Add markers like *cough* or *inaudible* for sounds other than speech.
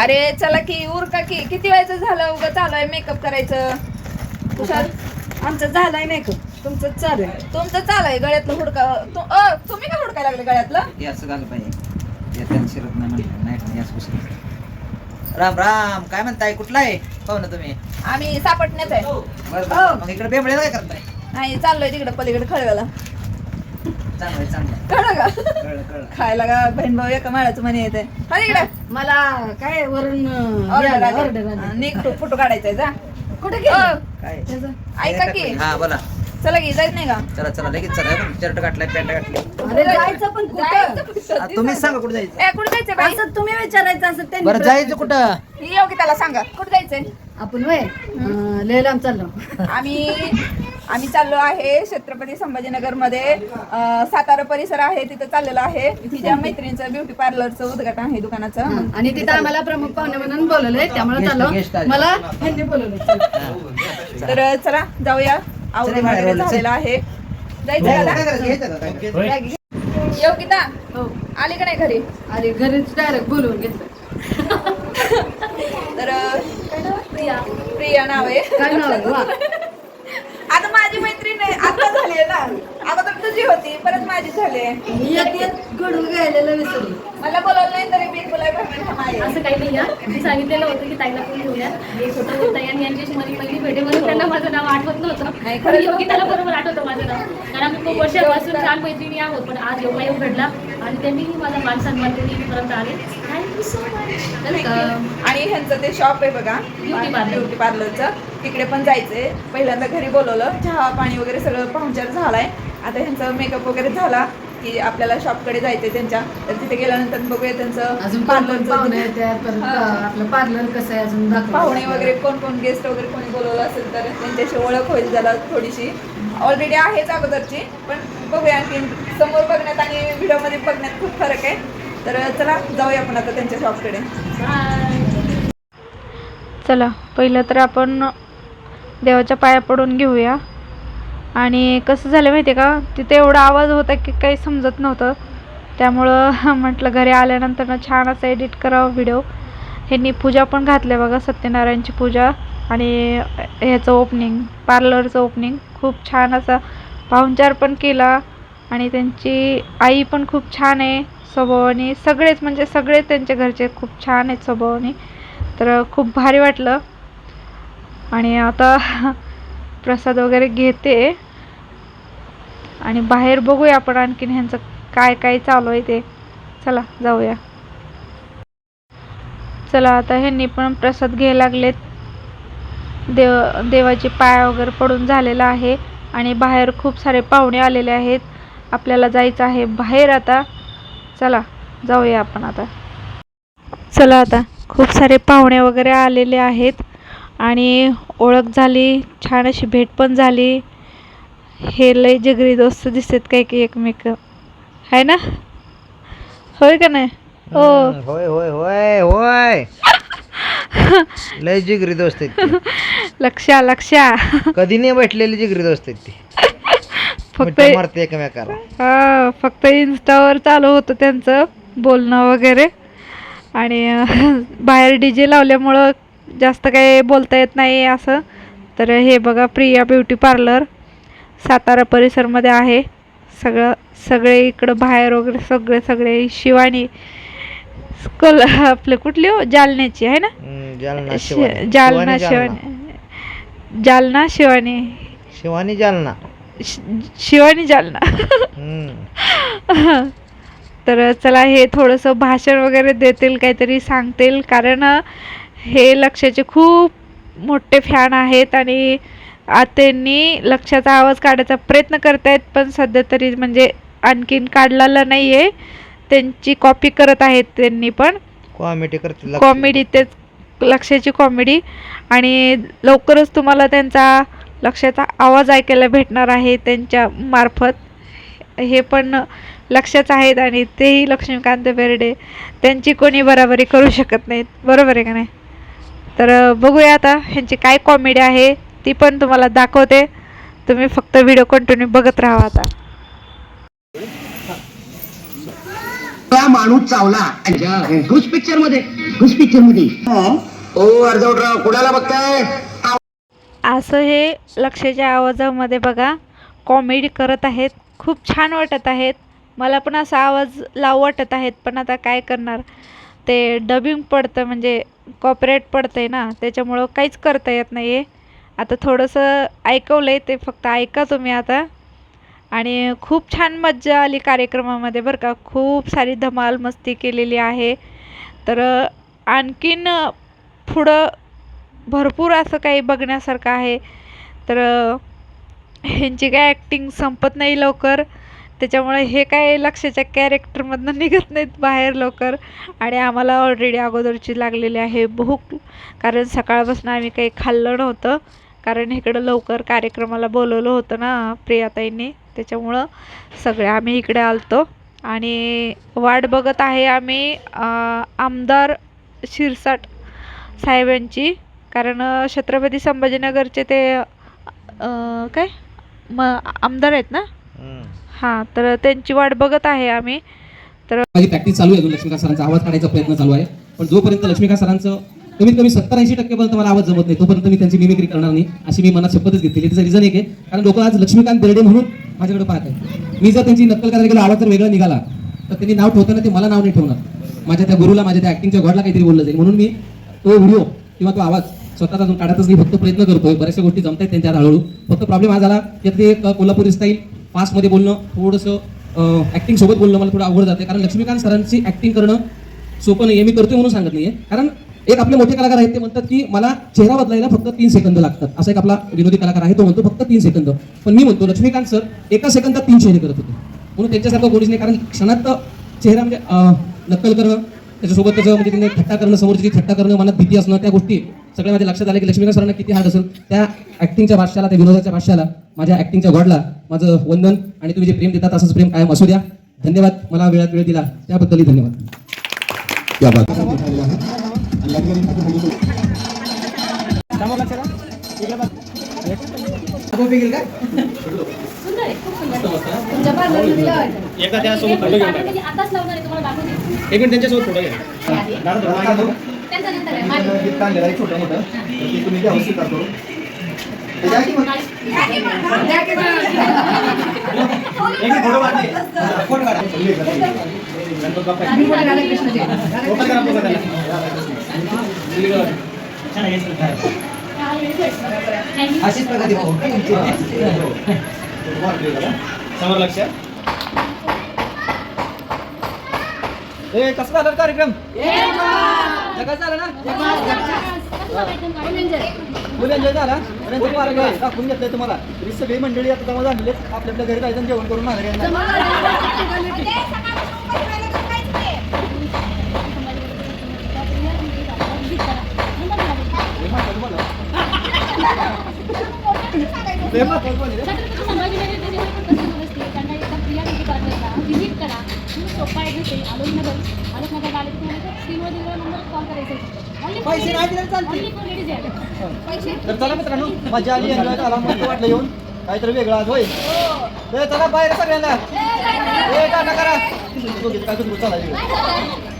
अरे चला की उरका की. किती वेळचं झालं उगा? चालू आहे मेकअप करायचं. तुषार आमचं झालाय मेकअप तुमचं चालू आहे. तुमचं चालू आहे गळ्यातलं हुडका. तु- अ, तुम्ही का हुडकायला लागले गळ्यातलं? हे असं झालं पाहिजे. शिरत नाही म्हणलं. नाही राम राम. काय म्हणताय? कुठला आहे? पाहुणं तुम्ही. आम्ही सापटण्यात आहे. बरं बरं. मग इकडे बेंबळेला काय करताय? नाही चाललोय तिकडे पलीकडे खळव्याला चांगलं आहे चांगलं आहे. कळलं का खायला का बहीण भाऊ एका माळाचं म्हणे येते हा इकडे. मला काय वरून ऑर्डर ऑर्डर आली. नीट तो फोटो काढायचा आहे, जा. कुठे काय? त्याचं? ऐका की. हा बोला. चला की जायचं नाही का? चला चला लगेच चला. शर्ट काढलाय पॅन्ट काढली अरे जायचं पण जायचं कुठं? कुठं? आ, तुम्हीच सांगा कुठे जायचं. ए, कुठं जायचं बाई? असं तुम्ही विचारायचं असं त्यांनी बरं जायचं कुठं? येऊ की त्याला सांगा. कुठं जायचंय? आपण वय लय लांब चाललो. आम्ही आम्ही चाललो आहे छत्रपती संभाजीनगरमध्ये सातारा परिसर आहे तिथं चाललेलो आहे. तिच्या मैत्रिणीचं ब्युटी पार्लरचं उद्घाटन आहे दुकानाचं. हा, आणि तिथं आम्हाला प्रमुख पाहुणे म्हणून बोलवलंय त्यामुळे चाललो. आले. मला ह्यांनी बोलवलंय. तर चला जाऊया. आवडी वगैरे चला. झालेला आहे. जायचं काय का करायचं? घ्यायचं का काय? बॅग घे. येऊ की ता? हो. आली का नाही घरी? अरे घरीच डायरेक्ट बोलवून घेतलं. तर? प्रिया. प्रिया नाव आहे. काय नाव आहे? वा. आता माझी मैत्रीण आहे. आता झाली आहे ना. अगोदर तुझी होती परत माझी झाली आहे. मी एक एक गडू विसरली मला बोलवलं नाही तरी मी बोलाय आहे. असं काही नाही आहे. मी सांगितलेलं होतं की ताईला पण घेऊया. हे छोटं होतं आणि यांच्याशी माझी पहिली भेटे म्हणून त्यांना माझं नाव आठवत नव्हतं. नाही, पण खरंच. योगिताला बरोबर आठवतं माझं नाव. खूप वर्षापासून छान मैत्रिणी आहोत पण आज योगायोग घडला आणि त्यांनीही माझा मान सन्मान इथपर्यंत आले. थँक्यू सो मच आणि ह्यांचं ते शॉप आहे बघा Beauty parlor. ब्युटी पार्लरचं तिकडे पण जायचंय. पहिल्यांदा घरी बोलवलं. चहा पाणी वगैरे सगळं पाहुणचार झालाय. आता ह्यांचं मेकअप वगैरे झाला की आपल्याला शॉपकडे जायचंय त्यांच्या. तर तिथे गेल्यानंतर बघूया त्यांचं हा. आपलं पार्लर कसं आहे अजून दाखव पाहुणे वगैरे कोण कोण गेस्ट वगैरे कोणी बोलवलं असेल तर त्यांच्याशी ओळख होईल जरा थोडीशी. ऑलरेडी आहेच अगोदरची पण बघूया आणखी. समोर बघण्यात आणि व्हिडिओमध्ये बघण्यात खूप फरक आहे. तर चला जाऊया आपण आता त्यांच्या शॉपकडे चला पहिलं तर आपण देवाच्या पाया पडून घेऊया. आणि कसं झालं माहिती आहे का? तिथे एवढा आवाज होता की काही समजत नव्हतं. त्यामुळं *laughs* म्हटलं घरी आल्यानंतर ना छान असं एडिट करावं व्हिडिओ ह्यांनी पूजा पण घातल्या बघा सत्यनारायणची पूजा आणि ह्याचं ओपनिंग पार्लरचं ओपनिंग खूप छान असा पाहुणचार पण केला. आणि त्यांची आई पण खूप छान आहे स्वभावाने सगळेच म्हणजे सगळे त्यांच्या घरचे खूप छान आहेत स्वभावाने. तर खूप भारी वाटलं. आणि आता *laughs* प्रसाद वगैरे घेते. आणि बाहेर बघूया आपण आणखीन ह्यांचं काय काय चालू आहे ते. चला जाऊया. चला आता ह्यांनी पण प्रसाद घ्यायला लागलेत. देव देवाचे पाय वगैरे पडून झालेला आहे आणि बाहेर खूप सारे पाहुणे आलेले आहेत. आपल्याला जायचं आहे बाहेर आता. चला जाऊया आपण आता. चला आता खूप सारे पाहुणे वगैरे आलेले आहेत आणि ओळख झाली छान अशी भेट पण झाली. हे लय जगरी दोस्त दिसतात काय की एकमेक. आहे ना? होय का नाही? हो. होय होय होय होय. लय जिगरी दोस्त आहेत. लक्षा लक्षा. कधी नाही भेटलेली जिगरी दोस्त आहेत ती. फक्त मिठ्या मारते एकमेकाला. हा फक्त इन्स्टावर चालू होतं त्यांचं बोलणं वगैरे. आणि अं, बाहेर डी जे लावल्यामुळं जास्त काही बोलता येत नाही असं. तर हे बघा प्रिया ब्युटी पार्लर सातारा परिसरमध्ये आहे. सगळं सगळे इकडं बाहेर वगैरे सगळे सगळे शिवानी कोल आपलं कुठली हो? जालन्याची आहे ना? जालना शिवानी. जालना शिवानी शिवानी. जालना शिवानी. शिवानी जालना. शिवानी. तर चला हे थोडंसं भाषण वगैरे देतील काहीतरी सांगतील. कारण हे लक्षाचे खूप मोठे फॅन आहेत आणि आ, त्यांनी लक्षाचा आवाज काढायचा प्रयत्न करतायत पण सध्या तरी म्हणजे आणखीन काढलेला नाही आहे त्यांची कॉपी करत आहेत त्यांनी पण. कॉमेडी करते. कॉमेडी तेच लक्षाची कॉमेडी आणि लवकरच तुम्हाला त्यांचा लक्षाचा आवाज ऐकायला भेटणार आहे त्यांच्या मार्फत. हे पण लक्षात आहेत आणि तेही लक्ष्मीकांत बेर्डे. त्यांची कोणी बराबरी करू शकत नाहीत. बरोबर आहे का नाही? तर बघूया आता ह्यांची काय कॉमेडी आहे ती पण तुम्हाला दाखवते. तुम्ही फक्त व्हिडिओ कंटिन्यू बघत राहा आता. हा माणूस चावला. घोष पिक्चरमध्ये घुस पिक्चरमध्ये. ओ अर्धवटराव कुणाला बघताय? असं हे लक्षाच्या आवाजामध्ये बघा. कॉमेडी करत आहेत. खूप छान वाटत आहेत. मला पण असा आवाज लावू वाटत आहेत पण आता काय करणार? ते डबिंग पडतं म्हणजे कॉपरेट पडतं आहे ना त्याच्यामुळं काहीच करता येत नाही आहे आता थोडंसं ऐकवलं आहे ते फक्त ऐका तुम्ही आता. आणि खूप छान मज्जा आली कार्यक्रमामध्ये बरं का. खूप सारी धमाल मस्ती केलेली आहे. तर आणखीन पुढं भरपूर असं काही बघण्यासारखं आहे. तर ह्यांची काय ॲक्टिंग संपत नाही लवकर. त्याच्यामुळे हे काय लक्षाच्या कॅरेक्टरमधनं *laughs* निघत नाहीत बाहेर लवकर. आणि आम्हाला ऑलरेडी अगोदरची लागलेली आहे भूक. कारण सकाळपासून आम्ही काही खाल्लं नव्हतं. कारण इकडं लवकर कार्यक्रमाला बोलवलं होतं ना प्रियाताईंनी. त्याच्यामुळं सगळे आम्ही इकडे आलतो. आणि वाट बघत आहे आम्ही आमदार शिरसाट साहेबांची. कारण छत्रपती संभाजीनगरचे ते काय? म आमदार आहेत ना? हां तर त्यांची वाट बघत आहे आम्ही. माझी प्रॅक्टिस चालू आहे अजून लक्ष्मीकांत सरांचा? आवाज काढायचा प्रयत्न चालू आहे. पण जोपर्यंत लक्ष्मीकांत सरांचं कमीत कमी सत्तर ऐंशी टक्केपर्यंत मला आवाज जमत नाही तोपर्यंत मी त्यांची मिमिक्री करणार नाही अशी मी मनात शपथच घेतलेली त्याचं रिझन एक आहे कारण लोक आज लक्ष्मीकांत बेर्डे म्हणून माझ्याकडे पाहत आहे. मी जर त्यांची नक्कल करायला गेलो आवाज जर वेगळा निघाला तर त्यांनी नाव ठेवताना ते मला नाव नाही ठेवणार. माझ्या त्या गुरुला माझ्या त्या ऍक्टिंगच्या गॉडला काहीतरी बोललं जाईल. म्हणून मी तो व्हिडिओ किंवा तो आवाज स्वतःचा अजून काढतच नाही फक्त प्रयत्न करतोय. बऱ्याचशा गोष्टी जमत आहेत त्यांच्या हळूहळू. फक्त प्रॉब्लेम हा झाला की ते कोल्हापूर स्टाईल फास्टमध्ये बोलणं थोडंसं ऍक्टिंग सोबत बोलणं मला थोडं अवघड जाते कारण लक्ष्मीकांत सरांची ऍक्टिंग करणं सोपं नाही मी करतोय म्हणून सांगत नाहीये. कारण एक आपले मोठे कलाकार आहेत ते म्हणतात की मला चेहरा बदलायला फक्त तीन सेकंद लागतात. असा एक आपला विनोदी कलाकार आहे तो म्हणतो फक्त तीन सेकंद. पण मी म्हणतो लक्ष्मीकांत सर एका सेकंदात तीन चेहरे करत होते. म्हणून त्यांच्यासारखं कोणीच नाही कारण क्षणात चेहरा म्हणजे नक्कल करणं त्याच्यासोबत त्याचं म्हणजे त्यांनी थट्टा करणं समोरची थट्टा करणं मनात भीती असणं त्या गोष्टी सगळ्या माझ्या लक्षात आल्या की लक्ष्मीकांत सरांना किती हार्ड असेल. त्या ऍक्टिंगच्या भाषाला त्या विनोदाच्या भाषाला माझ्या ऍक्टिंगच्या गॉडला माझं वंदन आणि तुम्ही जे प्रेम देतात असंच प्रेम कायम असू द्या. धन्यवाद. मला वेळात वेळ दिला. त्याबद्दलही धन्यवाद. एकदा त्यासोबत फोटो घेऊन एक मिनिट त्यांच्यासोबत फोटो घ्या छोटं मोठं तुम्ही द्या स्वीकार करू मी पण राधाकृष्णाचे. Thank you. अशीच प्रगती भाऊ समोर लक्ष ए कसं झालं कार्यक्रम जगात झालं ना फुल एन्जॉय झाला नंतर मला दाखवून घेतलंय तुम्हाला ही सगळी मंडळी आता जमा झालेली आहेत. आपल्या आपल्या घरी जायचं आणि जेवण करून माघारी येणार हे महत्वाचं बोला. हे महत्वाचं बोला रे. छत्रपती संभाजीनगर ते जेव्हा पण कसं नसते त्यांना एकदा प्रिया ब्युटी पार्लरला व्हिजिट करा खूप सोपा ॲड्रेस आहे आलोकनगर आलोकनगर आले की तुम्हाला स्क्रीनवर दिलेला नंबर कॉल करायचा आहे. पैसे नाही दिले चालतील. तर चला मित्रांनो मजा आली एन्जॉय झाला मस्त वाटलं येऊन. काहीतरी वेगळं आज होय ए, चला बाहेर सगळ्यांना. ए टाटा करा. काय तुम्ही चालायचं